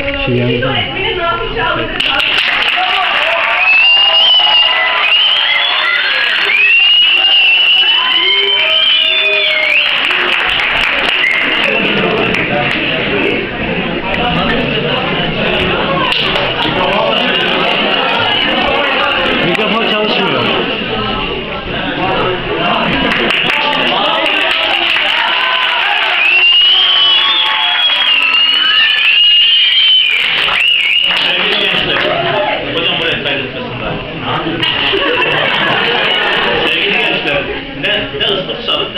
She ended up. Uh,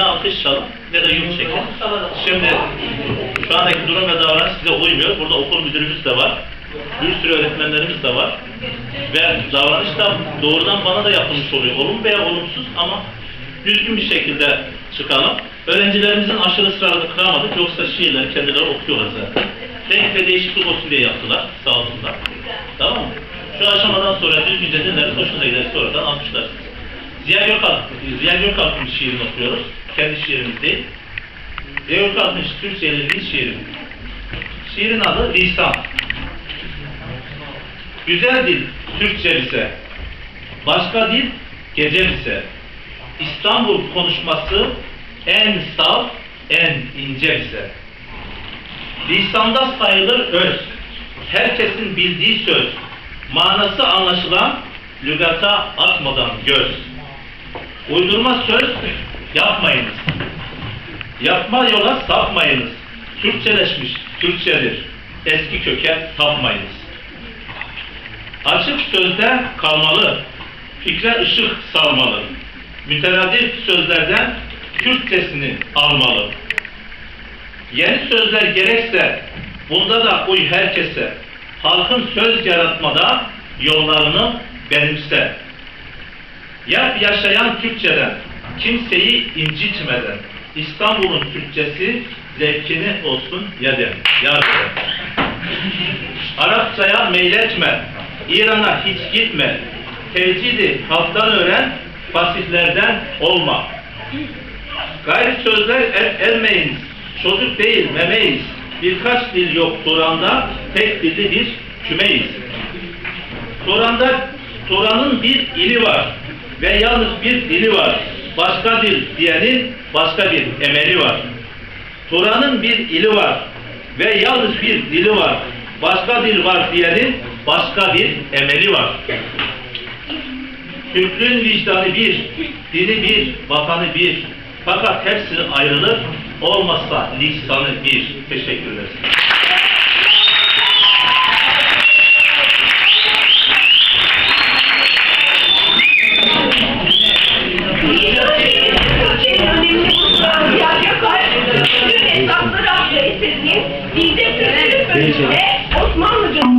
ne çalıp, ne de yurt çekin. Şimdi şu andaki durum ve davranış size uymuyor. Burada okul müdürümüz de var. Bir sürü öğretmenlerimiz de var. Ve davranış da doğrudan bana da yapılmış oluyor. Olumlu veya olumsuz ama düzgün bir şekilde çıkalım. Öğrencilerimizin aşırı ısrarını kıramadık. Yoksa şiirleri kendileri okuyorlar zaten. Renk ve değişiklik olsun diye yaptılar. Sağ olsunlar. Tamam mı? Şu aşamadan sonra düzgünce dinleriz. Hoşunuza gider sonradan almışlar. Ziya Gökalp, Ziya Gökalp'ın şiirini okuyoruz. Kendi şiirimiz değil. Ziya Gökalp'ın Türkçe'li bir şiiri. Şiirin adı Lisan. Güzel dil Türkçe ise, başka dil gece ise, İstanbul konuşması en saf, en ince ise. Lisanda sayılır öz, herkesin bildiği söz, manası anlaşılan, lügata atmadan göz. Uydurma söz yapmayınız. Yapma yola sapmayınız. Türkçeleşmiş, Türkçedir. Eski köke tapmayınız. Açık sözde kalmalı, fikre ışık salmalı. Müteradif sözlerden Kürtçesini almalı. Yeni sözler gerekse bunda da uy herkese. Halkın söz yaratmada yollarını benimse. Yap yaşayan Türkçeden, kimseyi incitmeden. İstanbul'un Türkçesi zevkini olsun yedem. Yar eder. Arapçaya meyletme, İran'a hiç gitme. Tevcidi halktan öğren, fasihlerden olma. Gayri sözler er, ermeyiniz, çocuk değil memeyiz. Birkaç dil yok Turan'da, tek dilli bir kümeyiz. Turan'da, Turan'ın bir ili var ve yalnız bir dili var. Başka dil diyenin başka bir emeli var. Turan'ın bir ili var ve yalnız bir dili var. Başka dil var diyenin başka bir emeli var. Türklüğün vicdanı bir, dili bir, vatanı bir. Fakat hepsi ayrılır, olmazsa lisanı bir. Teşekkür ederiz. mama just